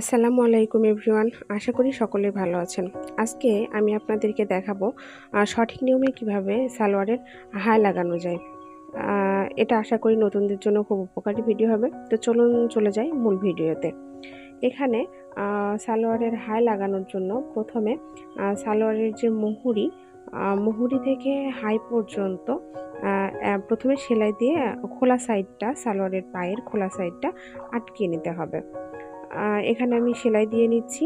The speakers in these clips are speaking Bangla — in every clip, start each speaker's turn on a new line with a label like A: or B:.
A: আসসালামু আলাইকুম এভরিওয়ান, আশা করি সকলে ভালো আছেন। আজকে আমি আপনাদেরকে দেখাবো সঠিক নিয়মে কীভাবে সালোয়ারের হাই লাগানো যায়। এটা আশা করি নতুনদের জন্য খুব উপকারী ভিডিও হবে। তো চলুন চলে যাই মূল ভিডিওতে। এখানে সালোয়ারের হাই লাগানোর জন্য প্রথমে সালোয়ারের যে মুহুরি মুহুরি থেকে হাই পর্যন্ত প্রথমে সেলাই দিয়ে খোলা সাইডটা সালোয়ারের পায়ের খোলা সাইডটা আটকিয়ে নিতে হবে। এখানে আমি সেলাই দিয়ে নিচ্ছি।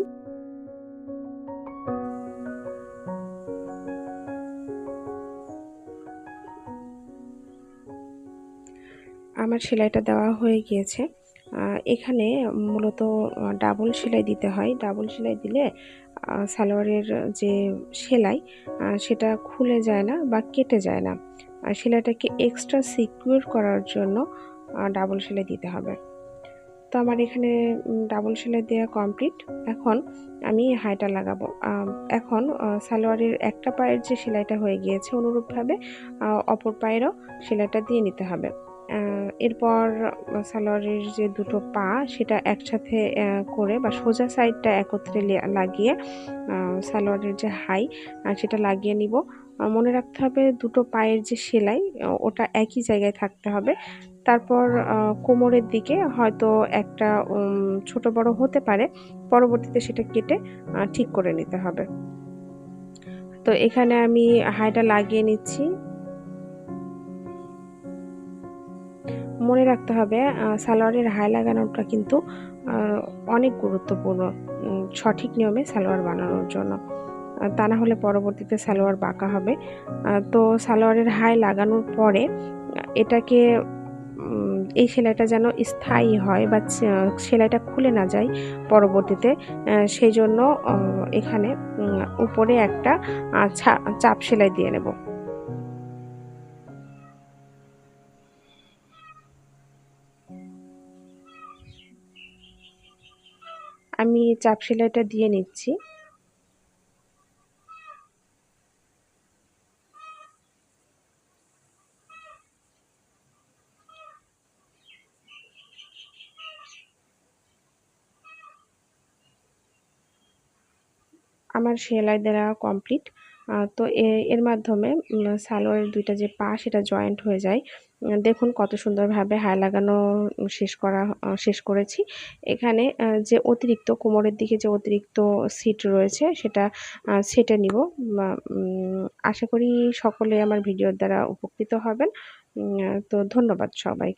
A: আমার সেলাইটা দেওয়া হয়ে গিয়েছে। এখানে মূলত ডাবল সেলাই দিতে হয়। ডাবল সেলাই দিলে সালোয়ারের যে সেলাই সেটা খুলে যায় না বা কেটে যায় না। সেলাইটাকে এক্সট্রা সিকিউর করার জন্য ডাবল সেলাই দিতে হবে। তো আমার এখানে ডাবল সেলাই দেওয়া কমপ্লিট এখন আমি হাইটা লাগাবো। এখন সালোয়ারের একটা পায়ের যে সেলাইটা হয়ে গিয়েছে অনুরূপভাবে অপর পায়েরও সেলাইটা দিয়ে নিতে হবে। এরপর, সালোয়ারের যে দুটো পা, সেটা একসাথে করে বা সোজা সাইডটা একত্রে লাগিয়ে সালোয়ারের যে হাই সেটা লাগিয়ে নিব। মনে রাখতে হবে দুটো পায়ের যে সেলাই ওটা একই জায়গায় থাকতে হবে। তারপর কোমরের দিকে হয়তো একটা ছোট বড় হতে পারে। পরবর্তীতে সেটা কেটে ঠিক করে নিতে হবে। তো এখানে আমি হাইটা লাগিয়ে নিচ্ছি। মনে রাখতে হবে সালোয়ারের হাই লাগানোটা কিন্তু অনেক গুরুত্বপূর্ণ সঠিক নিয়মে সালোয়ার বানানোর জন্য। তা না হলে পরবর্তীতে সালোয়ার বাঁকা হবে। তো সালোয়ারের হাই লাগানোর পরে, এটাকে এই সেলাইটা যেন স্থায়ী হয় বা সেলাইটা খুলে না যায় পরবর্তীতে সেই জন্য এখানে উপরে একটা চাপ সেলাই দিয়ে নেব। আমি চাপ সেলাইটা দিয়ে নিচ্ছি। আমার সেলাই দেওয়া কমপ্লিট তো এর মাধ্যমে সালোয়ারের দুইটা যে পা, সেটা জয়েন্ট হয়ে যায়। দেখুন কত সুন্দরভাবে হাই লাগানো শেষ করা শেষ করেছি। এখানে যে অতিরিক্ত, কোমরের দিকে যে অতিরিক্ত সিট রয়েছে, সেটা সেটে নিব। আশা করি সকলে আমার ভিডিওর দ্বারা উপকৃত হবেন। তো ধন্যবাদ সবাইকে।